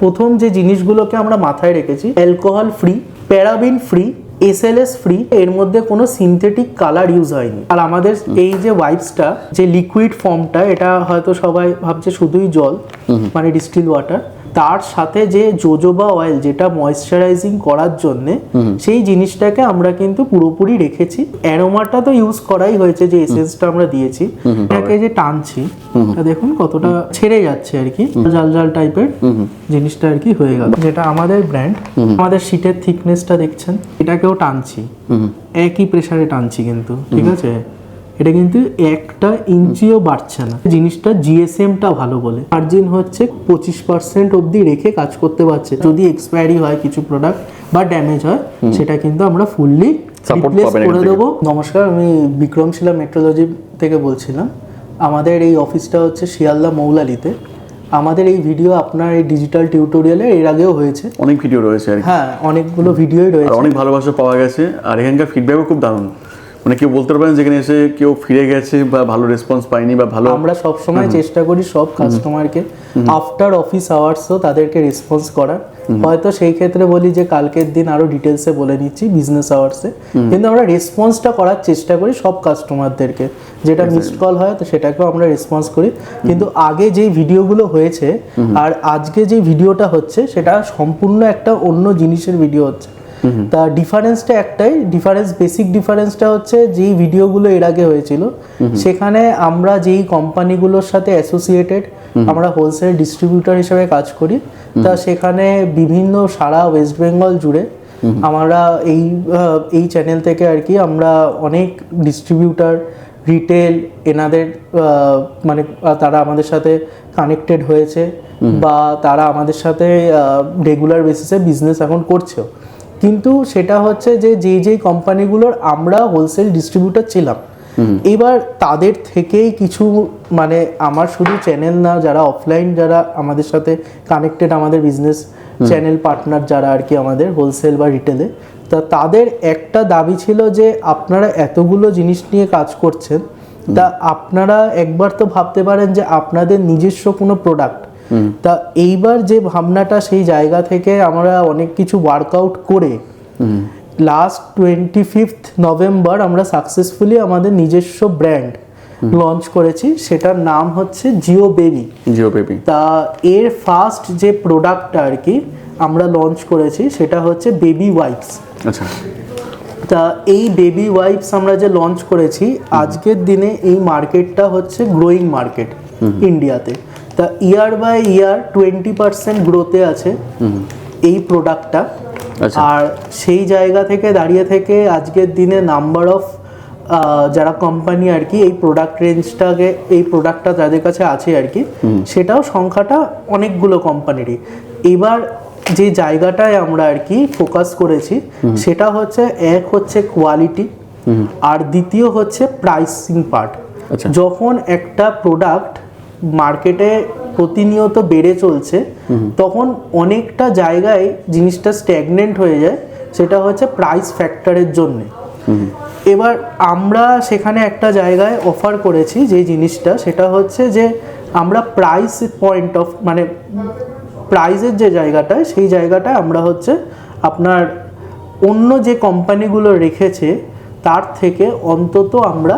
প্রথম যে জিনিসগুলোকে আমরা মাথায় রেখেছি alcohol free paraben free S L S free এর মধ্যে কোনো সিনথেটিক কালার ইউজ হয়নি। আর আমাদের এই যে ওয়াইপসটা যে লিকুইড ফর্মটা এটা হয়তো সবাই ভাবছে শুধুই জল মানে ডিস্টিল ওয়াটার তার সাথে যে জোজোবা অয়েল যেটা ময়শ্চারাইজিং করার জন্য সেই জিনিসটাকে আমরা কিন্তু পুরোপুরি রেখেছি। অ্যারোমাটা তো ইউজ করাই হয়েছে যে এসেন্সটা আমরা দিয়েছি। এটাকে যে টানছি তা দেখুন কতটা ছেড়ে যাচ্ছে আর কি। জাল জাল টাইপের জিনিসটা আর কি হয়ে গেল। যেটা আমাদের ব্র্যান্ড আমাদের শীটের থিকনেসটা দেখছেন এটাকেও টানছি। একই প্রেসারে টানছি কিন্তু ঠিক আছে? এটা কিন্তু একটা ইঞ্চিও বাড়ছে না। জিনিসটা জিএসএমটা ভালো বলে। মার্জিন হচ্ছে পঁচিশ পার্সেন্ট অবধি রেখে কাজ করতে পারছে। যদি এক্সপায়ারি হয় কিছু প্রোডাক্ট বা ড্যামেজ হয় সেটা কিন্তু আমরা ফুললি রিপ্লেস করে দেবো। নমস্কার আমি বিক্রমশিলা মেট্রোলজি থেকে বলছিলাম। আমাদের এই অফিসটা হচ্ছে শিয়ালদা মৌলালিতে। আমাদের এই ভিডিও আপনার এই ডিজিটাল টিউটোরিয়ালে এর আগেও হয়েছে। অনেক ভিডিও রয়েছে হ্যাঁ অনেকগুলো ভিডিওই রয়েছে। অনেক ভালোবাসা পাওয়া গেছে। আর এখানকার ফিডব্যাকও খুব দারুণ। মানে কেউ বলতে পারেন যেখানে এসে কেউ ফিরে গেছে বা ভালো রেসপন্স পায়নি বা ভালো আমরা সব সময় চেষ্টা করি সব কাস্টমারকে আফটার অফিস আওয়ার্সও তাদেরকে রেসপন্স করার। হয়তো সেই ক্ষেত্রে বলি যে কালকের দিন আরও ডিটেলসে বলে নিচ্ছি বিজনেস আওয়ার্সে কিন্তু আমরা রেসপন্সটা করার চেষ্টা করি সব কাস্টমারদেরকে যেটা মিসড কল হয় তো সেটাকেও আমরা রেসপন্স করি। কিন্তু আগে যে ভিডিওগুলো হয়েছে আর আজকে যে ভিডিওটা হচ্ছে সেটা সম্পূর্ণ একটা অন্য জিনিসের ভিডিও হচ্ছে। তা ডিফারেন্সটা একটাই। ডিফারেন্স বেসিক ডিফারেন্সটা হচ্ছে যেই ভিডিওগুলো এর আগে হয়েছিল সেখানে আমরা যেই কোম্পানিগুলোর সাথে অ্যাসোসিয়েটেড আমরা হোলসেল ডিস্ট্রিবিউটর হিসেবে কাজ করি তা সেখানে বিভিন্ন সারা ওয়েস্ট বেঙ্গল জুড়ে আমরা এই এই চ্যানেল থেকে আর কি আমরা অনেক ডিস্ট্রিবিউটর রিটেল এনাদের মানে তারা আমাদের সাথে কানেক্টেড হয়েছে বা তারা আমাদের সাথে রেগুলার বেসিসে বিজনেস এখন করছেও। কিন্তু সেটা হচ্ছে যে যেই যেই কোম্পানিগুলোর আমরা হোলসেল ডিস্ট্রিবিউটর ছিলাম এবার তাদের থেকেই কিছু মানে আমার শুধু চ্যানেল না যারা অফলাইন যারা আমাদের সাথে কানেক্টেড আমাদের বিজনেস চ্যানেল পার্টনার যারা আর কি আমাদের হোলসেল বা রিটেলে তা তাদের একটা দাবি ছিল যে আপনারা এতগুলো জিনিস নিয়ে কাজ করছেন তা আপনারা একবার তো ভাবতে পারেন যে আপনাদের নিজস্ব কোনো প্রোডাক্ট তা এইবার যে ভাবনাটা সেই জায়গা থেকে আমরা অনেক কিছু ওয়ার্কআউট করে লাস্ট টোয়েন্টি ফিফথ নভেম্বর আমরা সাকসেসফুলি আমাদের নিজস্ব ব্র্যান্ড লঞ্চ করেছি। সেটার নাম হচ্ছে জিও বেবি জিও বেবি তা এর ফার্স্ট যে প্রোডাক্টটা আর কি আমরা লঞ্চ করেছি সেটা হচ্ছে বেবি ওয়াইপস আচ্ছা। তা এই বেবি ওয়াইপস আমরা যে লঞ্চ করেছি আজকের দিনে এই মার্কেটটা হচ্ছে গ্রোয়িং মার্কেট ইন্ডিয়াতে তা year by year twenty percent গ্রোতে আছে এই প্রোডাক্টটা আচ্ছা। আর সেই জায়গা থেকে দাঁড়িয়ে থেকে আজকের দিনে নাম্বার অফ যারা কোম্পানি আর কি এই প্রোডাক্ট রেঞ্জটাকে এই প্রোডাক্টটা যাদের কাছে আছে আর কি সেটাও সংখ্যাটা অনেকগুলো কোম্পানিরই এবার যে জায়গাটায় আমরা আর কি ফোকাস করেছি সেটা হচ্ছে এক হচ্ছে কোয়ালিটি আর দ্বিতীয় হচ্ছে প্রাইসিং পার্ট আচ্ছা। যখন একটা প্রোডাক্ট মার্কেটে প্রতিনিয়ত বেড়ে চলছে তখন অনেকটা জায়গায় জিনিসটা স্ট্যাগনেন্ট হয়ে যায় সেটা হচ্ছে প্রাইস ফ্যাক্টরের জন্যে। এবার আমরা সেখানে একটা জায়গায় অফার করেছি যে জিনিসটা সেটা হচ্ছে যে আমরা প্রাইস পয়েন্ট অফ মানে প্রাইজের যে জায়গাটায় সেই জায়গাটায় আমরা হচ্ছে আপনার অন্য যে কোম্পানিগুলো রেখেছে তার থেকে অন্তত আমরা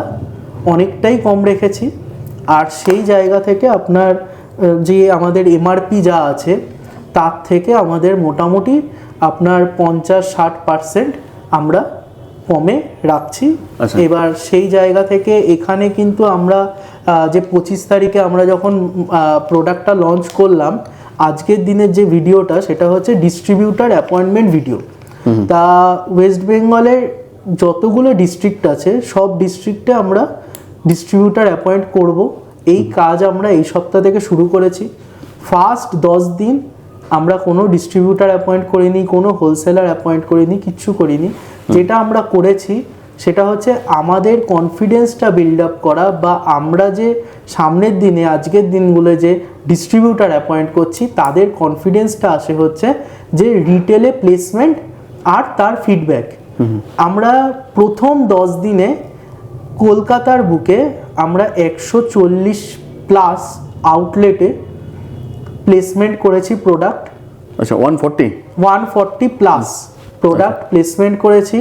অনেকটাই কম রেখেছি। আর সেই জায়গা থেকে আপনার যে আমাদের এমআরপি যা আছে তার থেকে আমাদের মোটামুটি আপনার পঞ্চাশ ষাট পার্সেন্ট আমরা কমে রাখছি। আচ্ছা। এবার সেই জায়গা থেকে এখানে কিন্তু আমরা যে পঁচিশ তারিখে আমরা যখন প্রোডাক্টটা লঞ্চ করলাম আজকের দিনের যে ভিডিওটা সেটা হচ্ছে ডিস্ট্রিবিউটার অ্যাপয়েন্টমেন্ট ভিডিও তা ওয়েস্ট বেঙ্গলের যতগুলো ডিস্ট্রিক্ট আছে সব ডিস্ট্রিক্টে আমরা ডিস্ট্রিবিউটার অ্যাপয়েন্ট করব। এই কাজ আমরা এই সপ্তাহ থেকে শুরু করেছি। ফার্স্ট দশ দিন আমরা কোনো ডিস্ট্রিবিউটার অ্যাপয়েন্ট করিনি কোনো হোলসেলার অ্যাপয়েন্ট করিনি কিচ্ছু করিনি। যেটা আমরা করেছি সেটা হচ্ছে আমাদের কনফিডেন্সটা বিল্ড আপ করা বা আমরা যে সামনের দিনে আজকের দিনগুলো যে ডিস্ট্রিবিউটার অ্যাপয়েন্ট করছি তাদের কনফিডেন্সটা আসে হচ্ছে যে রিটেলে প্লেসমেন্ট আর তার ফিডব্যাক আমরা প্রথম দশ দিনে কলকাতার বুকে আমরা একশো চল্লিশ প্লাস আউটলেটে প্লেসমেন্ট করেছি প্রোডাক্ট আচ্ছা one forty one forty plus product placement করেছি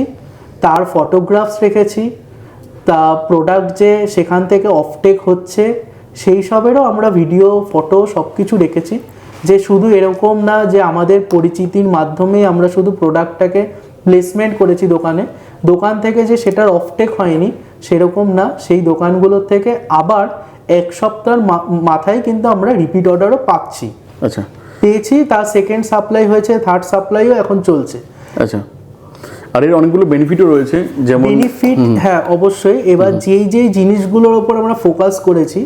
তার ফটোগ্রাফস রেখেছি তা প্রোডাক্ট যে সেখান থেকে অফটেক হচ্ছে সেই সবেরও আমরা ভিডিও ফটো সব কিছু রেখেছি। যে শুধু এরকম না যে আমাদের পরিচিতির মাধ্যমে আমরা শুধু প্রোডাক্টটাকে প্লেসমেন্ট করেছি দোকানে। দোকান থেকে যে সেটার অফটেক হয়নি সেরকম না। সেই দোকানগুলোর থেকে আবার এক সপ্তাহের মাথায় কিন্তু আমরা রিপিট অর্ডারও পাচ্ছি। আচ্ছা। পেয়েছি তার সেকেন্ড সাপ্লাই হয়েছে থার্ড সাপ্লাইও এখন চলছে। আচ্ছা। আর এর অনেকগুলো বেনিফিটও রয়েছে যেমন বেনিফিট হ্যাঁ অবশ্যই। এবার যেই যেই জিনিসগুলোর ওপর আমরা ফোকাস করেছি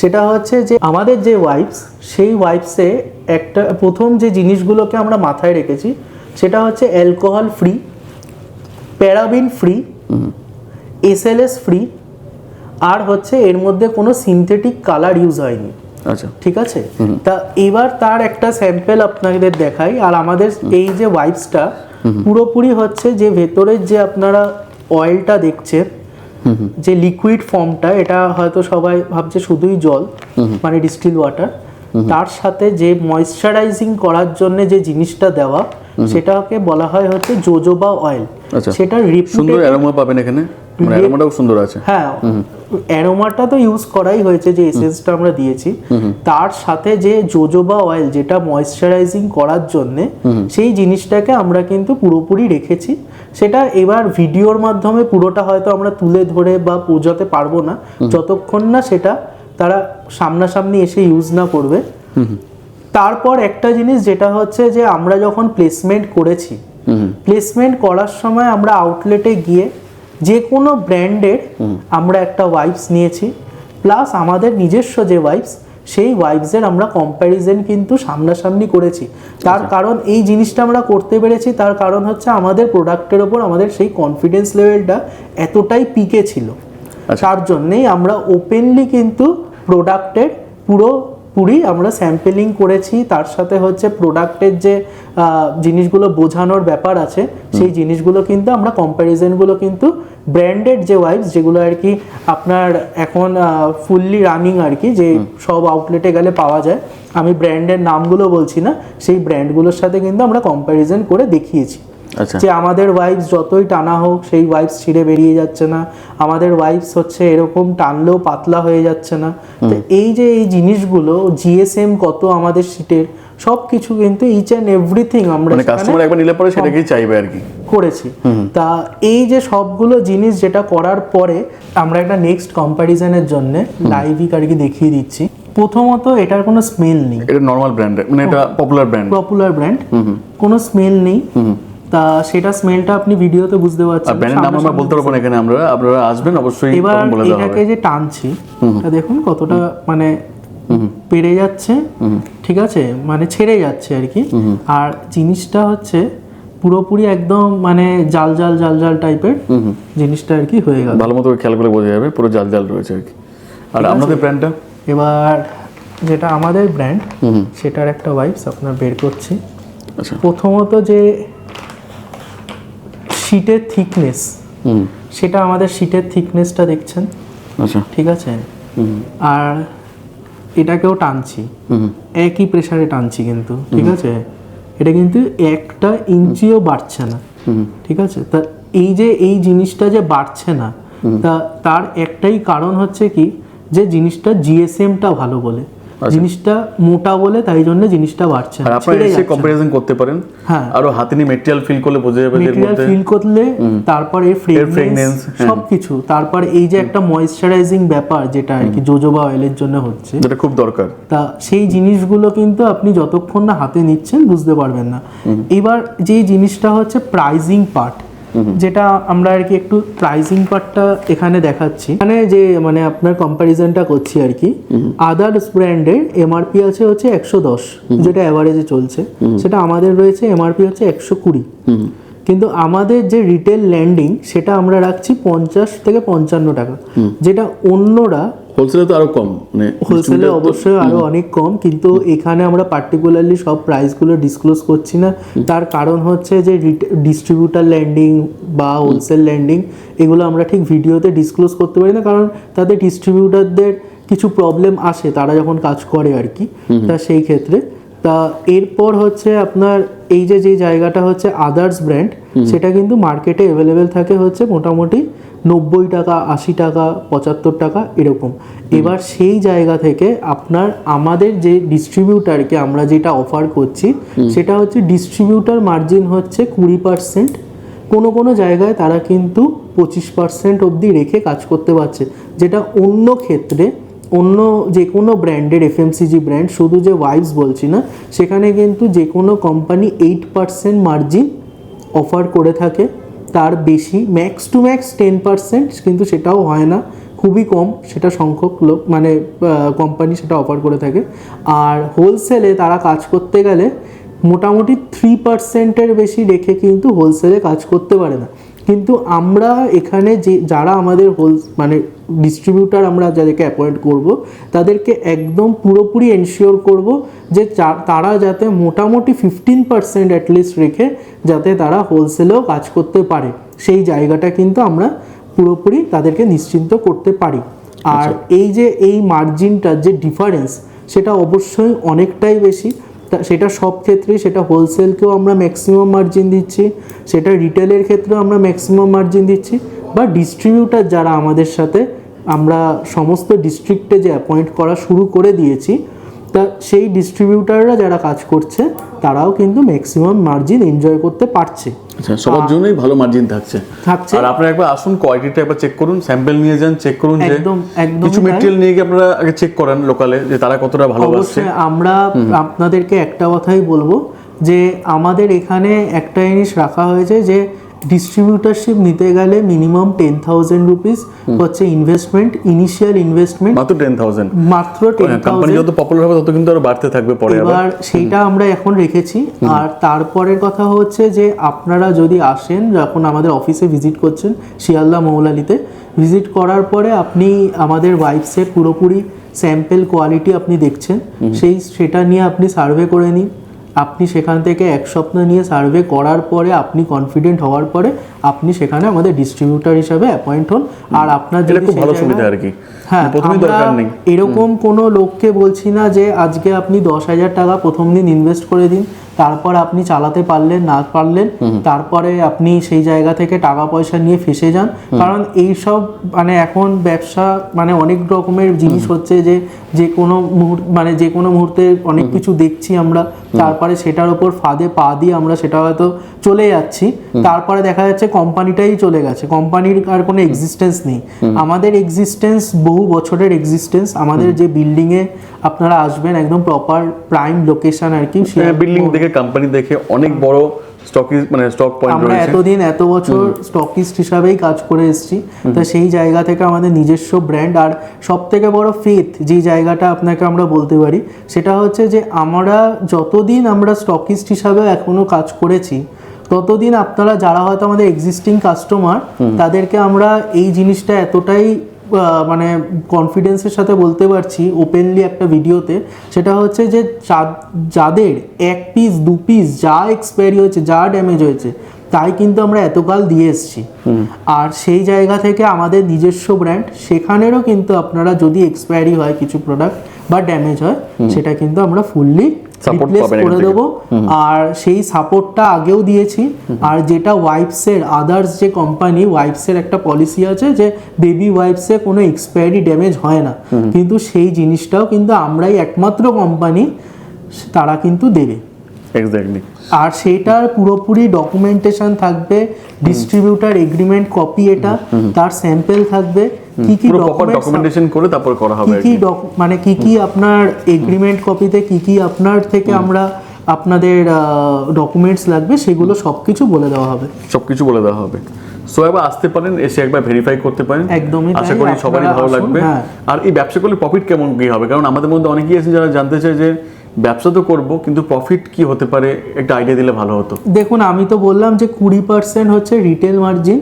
সেটা হচ্ছে যে আমাদের যে ওয়াইপস সেই ওয়াইপসে একটা প্রথম যে জিনিসগুলোকে আমরা মাথায় রেখেছি সেটা হচ্ছে alcohol free paraben free SLS free আর হচ্ছে এর মধ্যে কোনো সিনথেটিক কালার ইউজ হয়নি। আচ্ছা। ঠিক আছে? তা এবার তার একটা স্যাম্পেল আপনাদের দেখাই আর আমাদের এই যে ওয়াইপসটা পুরোপুরি হচ্ছে যে ভেতরের যে আপনারা অয়েলটা দেখছেন যে লিকুইড ফর্মটা এটা হয়তো সবাই ভাবছে শুধুই জল মানে ডিস্টিল ওয়াটার তার সাথে যে ময়শ্চারাইজিং করার জন্য যে জিনিসটা দেওয়া সেটাকে বলা হয় হচ্ছে জোজোবা অয়েল আচ্ছা। সেটা সুন্দর অ্যারোমা পাবেন এখানে। অ্যারোমাটাও সুন্দর আছে। হ্যাঁ অ্যারোমাটা তো ইউজ করাই হয়েছে যে এসেন্সটা আমরা দিয়েছি। তার সাথে যে জোজোবা অয়েল যেটা ময়শ্চারাইজিং করার জন্য সেই জিনিসটাকে আমরা কিন্তু পুরোপুরি রেখেছি। সেটা এবার ভিডিওর মাধ্যমে পুরোটা হয়তো আমরা তুলে ধরে বা বোঝাতে পারব না। যতক্ষণ না সেটা তারা সামনাসামনি এসে ইউজ না করবে। তারপর একটা জিনিস যেটা হচ্ছে যে আমরা যখন প্লেসমেন্ট করেছি প্লেসমেন্ট করার সময় আমরা আউটলেটে গিয়ে যে কোনো ব্র্যান্ডের আমরা একটা ওয়াইপস নিয়েছি প্লাস আমাদের নিজস্ব যে ওয়াইপস সেই ওয়াইপসের আমরা কম্প্যারিজন কিন্তু সামনাসামনি করেছি। তার কারণ এই জিনিসটা আমরা করতে পেরেছি তার কারণ হচ্ছে আমাদের প্রোডাক্টের ওপর আমাদের সেই কনফিডেন্স লেভেলটা এতটাই পিকে ছিল। আচ্ছা। তার জন্যেই আমরা ওপেনলি কিন্তু প্রোডাক্টের পুরো পুরি আমরা স্যাম্পেলিং করেছি তার সাথে হচ্ছে প্রোডাক্টের যে জিনিসগুলো বোঝানোর ব্যাপার আছে সেই জিনিসগুলো কিন্তু আমরা কম্প্যারিজনগুলো কিন্তু ব্র্যান্ডেড যে ওয়াইপস যেগুলো আর কি আপনার এখন ফুললি রানিং আর কি যে সব আউটলেটে গেলে পাওয়া যায় আমি ব্র্যান্ডের নামগুলো বলছি না সেই ব্র্যান্ডগুলোর সাথে কিন্তু আমরা কম্প্যারিজন করে দেখিয়েছি। যে আমাদের ওয়াইফস যতই টানা হোক সেই ওয়াইফস ছিঁড়ে বেরিয়ে যাচ্ছে না। আমাদের ওয়াইফস হচ্ছে এরকম টানলেও পাতলা হয়ে যাচ্ছে না। তো এই যে এই জিনিসগুলো জিএসএম কত আমাদের সিটের সব কিছু কিন্তু ইচ অ্যান্ড এভরিথিং আমরা মানে কাস্টমার একবার নিলে পরে সেটাকেই চাইবে আর কি। করেছি। তা এই যে সবগুলো জিনিস যেটা করার পরে আমরা একটা নেক্সট কম্প্যারিজনের জন্য লাইভিক আর কি দেখিয়ে দিচ্ছি। প্রথমত এটার কোনো স্মেল নেই। এটা নর্মাল ব্র্যান্ড মানে এটা পপুলার ব্র্যান্ড পপুলার ব্র্যান্ড কোনো স্মেল নেই। তা সেটা স্মেলটা আপনি ভিডিওতে বুঝতে পারছেন ব্র্যান্ডের নাম আমরা বলতে পারব না এখানে আমরা আপনারা আসবেন অবশ্যই এবার এটাকে যে টানছি তা দেখুন কতটা মানে পেরে যাচ্ছে ঠিক আছে? মানে ছেড়ে যাচ্ছে আর কি। আর জিনিসটা হচ্ছে পুরোপুরি একদম মানে জাল জাল জাল জাল টাইপের জিনিসটা আর কি হয়ে গেল। ভালো মতো খেয়াল করে বোঝা যাবে পুরো জাল জাল রয়েছে আর কি। আর আপনাদের ব্র্যান্ডটা এবার যেটা আমাদের ব্র্যান্ড সেটার একটা ওয়াইপস আপনার বের করছি। আচ্ছা। প্রথমত যে শীটের থিকনেস হুম। সেটা আমাদের শীটের থিকনেসটা দেখছেন? আচ্ছা। ঠিক আছে? আর এটাকেও টানছি। হুম। একই প্রেসারে টানছি কিন্তু ঠিক আছে? এটা কিন্তু একটা ইঞ্চিও বাড়ছে না। ঠিক আছে? তা এই যে এই জিনিসটা যে বাড়ছে না তা তার একটাই কারণ হচ্ছে কি? যে জিনিসটা জিএসএমটা ভালো বলে। জিনিসটা মোটা বলে তাই জন্য জিনিসটা বাড়ছে আর না আপনারা এসে কম্পারিজন করতে পারেন। হ্যাঁ। আরও হাতে নিয়ে মেটেরিয়াল ফিল করলে বোঝা যাবে এর মধ্যে ফিল করলে তারপর এর ফ্রেগনেন্স হ্যাঁ। সবকিছু। তারপর এই যে একটা ময়েশ্চারাইজিং ব্যাপার যেটা আর কি জোজোবা অয়েলের জন্য হচ্ছে যেটা খুব দরকার। তা সেই জিনিসগুলো কিন্তু আপনি যতক্ষণ না হাতে নিচ্ছেন বুঝতে পারবেন না। এবার যে জিনিসটা হচ্ছে প্রাইজিং পার্ট যেটা আমরা আর কি একটু প্রাইজিং পার্টটা এখানে দেখাচ্ছি। মানে যে মানে আপনার কম্প্যারিজনটা করছি আর কি আদার্স ব্র্যান্ডের এমআরপি আছে হচ্ছে একশো দশ যেটা অ্যাভারেজে চলছে। সেটা আমাদের রয়েছে এমআরপি হচ্ছে একশো কুড়ি। কিন্তু আমাদের যে রিটেল ল্যান্ডিং সেটা আমরা রাখছি পঞ্চাশ থেকে পঞ্চান্ন টাকা। যেটা অন্যরা হোলসেলে তো আরও কম মানে হোলসেলে অবশ্যই আরও অনেক কম কিন্তু এখানে আমরা পার্টিকুলারলি সব প্রাইসগুলো ডিসক্লোজ করছি না। তার কারণ হচ্ছে যে ডিস্ট্রিবিউটার ল্যান্ডিং বা হোলসেল ল্যান্ডিং এগুলো আমরা ঠিক ভিডিওতে ডিসক্লোজ করতে পারি না কারণ তাদের ডিস্ট্রিবিউটারদের কিছু প্রবলেম আসে তারা যখন কাজ করে আর কি। তা সেই ক্ষেত্রে। তা এরপর হচ্ছে আপনার এই যে যে জায়গাটা হচ্ছে আদার্স ব্র্যান্ড সেটা কিন্তু মার্কেটে অ্যাভেলেবেল থাকে হচ্ছে মোটামুটি নব্বই টাকা আশি টাকা পঁচাত্তর টাকা এরকম। এবার সেই জায়গা থেকে আপনার আমাদের যে ডিস্ট্রিবিউটারকে আমরা যেটা অফার করছি সেটা হচ্ছে ডিস্ট্রিবিউটার মার্জিন হচ্ছে কুড়ি পার্সেন্ট কোনো কোনো জায়গায় তারা কিন্তু পঁচিশ পার্সেন্ট অবধি রেখে কাজ করতে পারছে। যেটা অন্য ক্ষেত্রে অন্য যে কোনো ব্র্যান্ডের এফএমসিজি ব্র্যান্ড শুধু যে ওয়াইবস বলছি না সেখানে কিন্তু যে কোনো company eight percent margin offer করে থাকে। তার বেশি max to max ten percent কিন্তু সেটাও হয় না। খুবই কম, সেটা সংখ্যক লোক মানে কোম্পানি সেটা অফার করে থাকে। আর হোলসেলে তারা কাজ করতে গেলে মোটামুটি থ্রি পার্সেন্টের বেশি রেখে কিন্তু হোলসেলে কাজ করতে পারে না। কিন্তু আমরা এখানে যে, যারা আমাদের হোল মানে ডিস্ট্রিবিউটার আমরা যাদেরকে অ্যাপয়েন্ট করব তাদেরকে একদম পুরোপুরি এনশিওর করব যে তারা যাতে মোটামুটি ফিফটিন পার্সেন্ট অ্যাটলিস্ট রেখে যাতে তারা হোলসেলেও কাজ করতে পারে। সেই জায়গাটা কিন্তু আমরা পুরোপুরি তাদেরকে নিশ্চিন্ত করতে পারি। আর এই যে এই মার্জিনটার যে ডিফারেন্স সেটা অবশ্যই অনেকটাই বেশি। তা- সেটা সব ক্ষেত্রেই সেটা হোলসেলকেও আমরা ম্যাক্সিমাম মার্জিন দিচ্ছি সেটা রিটেলের ক্ষেত্রেও আমরা ম্যাক্সিমাম মার্জিন দিচ্ছি বা ডিস্ট্রিবিউটার যারা আমাদের সাথে আমরা সমস্ত ডিস্ট্রিক্টে যে অ্যাপয়েন্ট করা শুরু করে দিয়েছি তা সেই ডিস্ট্রিবিউটাররা যারা কাজ করছে তারাও কিন্তু ম্যাক্সিমাম মার্জিন এনজয় করতে পারছে। আচ্ছা সবার জন্যই ভালো মার্জিন থাকছে। থাকছে। আর আপনারা একবার আসুন কোয়ালিটিটা একবার চেক করুন স্যাম্পল নিয়ে যান চেক করুন যে একদম একদম কিছু মেটেরিয়াল নিয়ে গিয়ে আপনারা আগে চেক করেন লোকালে যে তারা কতটা ভালোবাসছে অবশ্যই আমরা আপনাদেরকে একটা কথাই বলব যে আমাদের এখানে একটা জিনিস রাখা হয়েছে যে ডিস্ট্রিবিউটারশিপ নিতে গেলে মিনিমাম টেন থাউজেন্ড রুপিস হচ্ছে ইনভেস্টমেন্ট ইনিশিয়াল ইনভেস্টমেন্ট মাত্র টেন থাউজেন্ড মাত্র টেন কোম্পানি যত পপুলার হবে তত কিন্তু আরও বাড়তে থাকবে পরে আবার। এবার সেইটা আমরা এখন রেখেছি। আর তারপরের কথা হচ্ছে যে আপনারা যদি আসেন যখন আমাদের অফিসে ভিজিট করছেন শিয়ালদা মৌলালিতে ভিজিট করার পরে আপনি আমাদের ওয়াইফসের পুরোপুরি স্যাম্পেল কোয়ালিটি আপনি দেখছেন। সেই সেটা নিয়ে আপনি সার্ভে করে নিন। আপনি সেখান থেকে এক সপ্তাহ নিয়ে সার্ভে করার পরে আপনি কনফিডেন্ট হওয়ার পরে আপনি সেখানে আমাদের ডিস্ট্রিবিউটার হিসাবে অ্যাপয়েন্ট হন। আর আপনার যদি খুব ভালো সুবিধা আর কি। হ্যাঁ প্রথমেই দরকার নেই। এরকম কোনো লোককে বলছি না যে আজকে আপনি দশ হাজার টাকা প্রথম দিন ইনভেস্ট করে দিন তারপর আপনি চালাতে পারলেন না পারলেন তারপরে আপনি সেই জায়গা থেকে টাকা পয়সা নিয়ে ফেসে যান। কারণ এই সব মানে এখন ব্যবসা মানে অনেক রকমের জিনিস হচ্ছে যে যে কোনো মুহূর্ত মানে যে কোনো মুহূর্তে অনেক কিছু দেখছি আমরা। তারপরে সেটার উপর ফাঁদে পা দিয়ে আমরা সেটা হয়তো চলে যাচ্ছি। তারপরে দেখা যাচ্ছে কোম্পানিটাই চলে গেছে। কোম্পানির আর কোনো এক্সিস্টেন্স নেই। আমাদের এক্সিস্টেন্স বহু বছরের এক্সিস্টেন্স আমাদের যে বিল্ডিং এ আপনারা আসবেন একদম প্রপার প্রাইম লোকেশন আর কি বিল্ডিং দেখে কোম্পানি দেখে অনেক বড় স্টক মানে স্টক পয়েন্ট আমরা এতদিন এত বছর স্টকিস্ট হিসাবেই কাজ করে এসেছি। তা সেই জায়গা থেকে আমাদের নিজস্ব ব্র্যান্ড আর সব থেকে বড় ফেথ যে জায়গাটা আপনাকে আমরা বলতে পারি সেটা হচ্ছে যে আমরা যতদিন আমরা স্টকিস্ট হিসাবে এখনও কাজ করেছি ততদিন আপনারা যারা হয়তো আমাদের এক্সিস্টিং কাস্টমার তাদেরকে আমরা এই জিনিসটা এতটাই মানে কনফিডেন্সের সাথে বলতে পারছি ওপেনলি একটা ভিডিওতে সেটা হচ্ছে যে যাদের এক পিস দু পিস যা এক্সপায়ারি হয়েছে যা ড্যামেজ হয়েছে তাই কিন্তু আমরা এতকাল দিয়ে এসেছি। আর সেই জায়গা থেকে আমাদের নিজস্ব ব্র্যান্ড সেখানেরও কিন্তু আপনারা যদি এক্সপায়ারি হয় কিছু প্রোডাক্ট বা ড্যামেজ হয় সেটা কিন্তু আমরা ফুললি রিপ্লেস করে। দেবো। আর সেই সাপোর্টটা আগেও দিয়েছি। আর যেটা ওয়াইপসের আদার্স যে কোম্পানি ওয়াইপসের একটা পলিসি আছে যে বেবি ওয়াইপসে কোনো এক্সপায়ারি ড্যামেজ হয় না। কিন্তু সেই জিনিসটাও কিন্তু আমরাই একমাত্র কোম্পানি তারা কিন্তু দেবে। এক্স্যাক্টলি আর সেটার পুরোপুরি ডকুমেন্টেশন থাকবে ডিস্ট্রিবিউটার এগ্রিমেন্ট কপি এটা তার স্যাম্পেল থাকবে। কি কি ডকুমেন্টেশন করে তারপর করা হবে কি মানে কি কি আপনার এগ্রিমেন্ট কপিতে কি কি আপনার থেকে আমরা আপনাদের ডকুমেন্টস লাগবে সেগুলো সবকিছু বলে দেওয়া হবে। সবকিছু বলে দেওয়া হবে। সো একবার আসতে পারেন এসে একবার ভেরিফাই করতে পারেন। একদমই আশা করি সবারই ভালো লাগবে। হ্যাঁ। আর এই ব্যবসা করলে প্রফিট কেমন কি হবে? কারণ আমাদের মধ্যে অনেকেই আছে যারা জানতে চায় যে ব্যবসা তো করব কিন্তু প্রফিট কি হতে পারে? একটা আইডিয়া দিলে ভালো হতো। দেখুন আমি তো বললাম যে কুড়ি পার্সেন্ট হচ্ছে রিটেল মার্জিন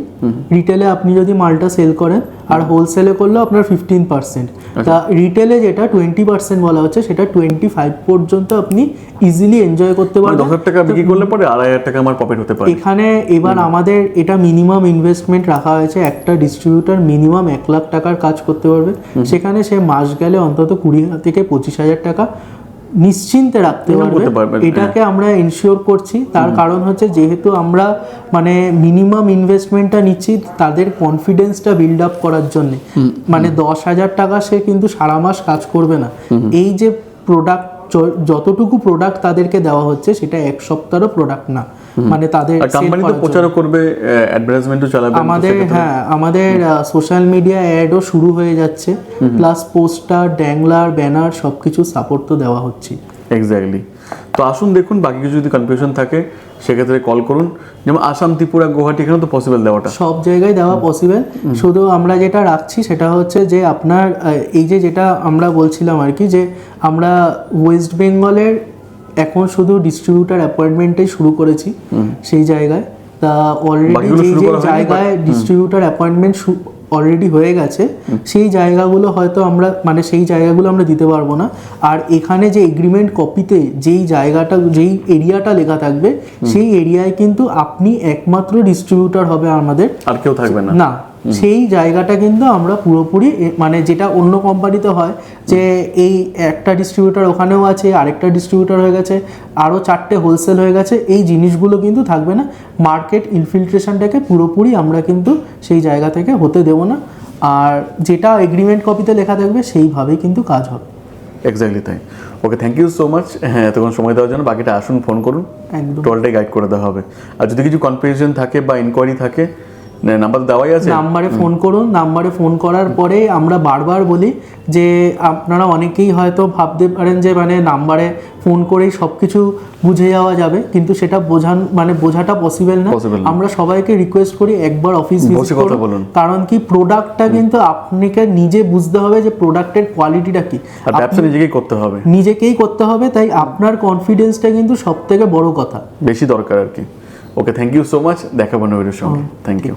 রিটেলে আপনি যদি মালটা সেল করেন আর হোলসেলে করলেও আপনার ফিফটিন পার্সেন্ট তা রিটেলে যেটা টোয়েন্টি পার্সেন্ট বলা হচ্ছে সেটা টোয়েন্টি ফাইভ পর্যন্ত আপনি ইজিলি এনজয় করতে পারেন দশ হাজার টাকা বিক্রি করলে পরে আড়াই হাজার টাকা আমার প্রফিট হতে পারে। এখানে এবার আমাদের এটা মিনিমাম ইনভেস্টমেন্ট রাখা হয়েছে একটা ডিস্ট্রিবিউটার মিনিমাম এক লাখ টাকার কাজ করতে পারবে। সেখানে সে মাস গেলে অন্তত কুড়ি থেকে পঁচিশ হাজার টাকা নিশ্চিন্তে রাখতে পারবে। পারবে, হ্যাঁ। এটাকে আমরা ইনশিওর করছি। তার কারণ হচ্ছে যেহেতু আমরা মানে মিনিমাম ইনভেস্টমেন্টটা নিচ্ছি তাদের কনফিডেন্সটা বিল্ড আপ করার জন্য। মানে দশ হাজার টাকা সে কিন্তু সারা মাস কাজ করবে না। এই যে প্রোডাক্ট যতটুকু প্রোডাক্ট তাদেরকে দেওয়া হচ্ছে সেটা এক সপ্তাহেরও প্রোডাক্ট না। মানে তাদের কোম্পানি তো প্রচারও করবে অ্যাডভার্টাইজমেন্টও চালাবে আমাদের হ্যাঁ আমাদের সোশ্যাল মিডিয়া অ্যাডও শুরু হয়ে যাচ্ছে। প্লাস পোস্টার ড্যাংলার ব্যানার সবকিছু সাপোর্ট তো দেওয়া হচ্ছে এক্স্যাক্টলি তো আসুন দেখুন বাকি কিছু যদি কনফিউশন থাকে সেক্ষেত্রে কল করুন। যেমন আসাম ত্রিপুরা গুয়াহাটি এখানে তো পসিবল দেওয়াটা। সব জায়গায় দেওয়া পসিবল শুধু আমরা যেটা রাখছি সেটা হচ্ছে যে আপনার এই যে যেটা আমরা বলছিলাম আর কি যে আমরা ওয়েস্ট বেঙ্গলের এখন শুধু ডিস্ট্রিবিউটার অ্যাপয়েন্টমেন্টটাই শুরু করেছি সেই জায়গায়। তা অলরেডি যে জায়গায় ডিস্ট্রিবিউটার অ্যাপয়েন্টমেন্ট অলরেডি হয়ে গেছে সেই জায়গাগুলো হয়তো আমরা মানে সেই জায়গাগুলো আমরা দিতে পারব না। আর এখানে যে এগ্রিমেন্ট কপিতে যেই জায়গাটা যেই এরিয়াটা লেখা থাকবে সেই এরিয়ায় কিন্তু আপনি একমাত্র ডিস্ট্রিবিউটার হবে আমাদের। আর কেউ থাকবে না। না সেই জায়গাটা কিন্তু আমরা পুরোপুরি মানে যেটা অন্য কোম্পানিতে হয় যে এই একটা ডিস্ট্রিবিউটার ওখানেও আছে আরেকটা ডিস্ট্রিবিউটার হয়ে গেছে আরও চারটে হোলসেল হয়ে গেছে এই জিনিসগুলো কিন্তু থাকবে না। মার্কেট ইনফিল্ট্রেশনটাকে পুরোপুরি আমরা কিন্তু সেই জায়গা থেকে হতে দেবো না। আর যেটা এগ্রিমেন্ট কপিতে লেখা থাকবে সেইভাবেই কিন্তু কাজ হবে। এক্স্যাক্টলি তাই। Okay thank you so much হ্যাঁ এতক্ষণ সময় দেওয়ার জন্য বাকিটা আসুন ফোন করুন। টোটালটাই গাইড করে দেওয়া হবে। আর যদি কিছু কনফিউশন থাকে বা ইনকোয়ারি থাকে নাম্বার দেওয়াই আছে? নাম্বারে ফোন করুন নাম্বারে ফোন করার পরে আমরা বারবার বলি যে আপনারা অনেকেই হয়তো ভাবতে পারেন যে মানে নাম্বারে ফোন করেই সব কিছু বুঝে যাওয়া যাবে কিন্তু সেটা বোঝান মানে বোঝাটা পসিবল না। আমরা সবাইকে রিকোয়েস্ট করি একবার অফিস ভিজিট করুন। কারণ কি প্রোডাক্টটা কিন্তু আপনাকে নিজে বুঝতে হবে যে প্রোডাক্টের কোয়ালিটিটা কি। ব্যবসা নিজেকেই করতে হবে। নিজেকেই করতে হবে তাই আপনার কনফিডেন্সটা কিন্তু সব থেকে বড় কথা। বেশি দরকার আর কি। Okay thank you so much দেখাবো নবীর সঙ্গে। Thank you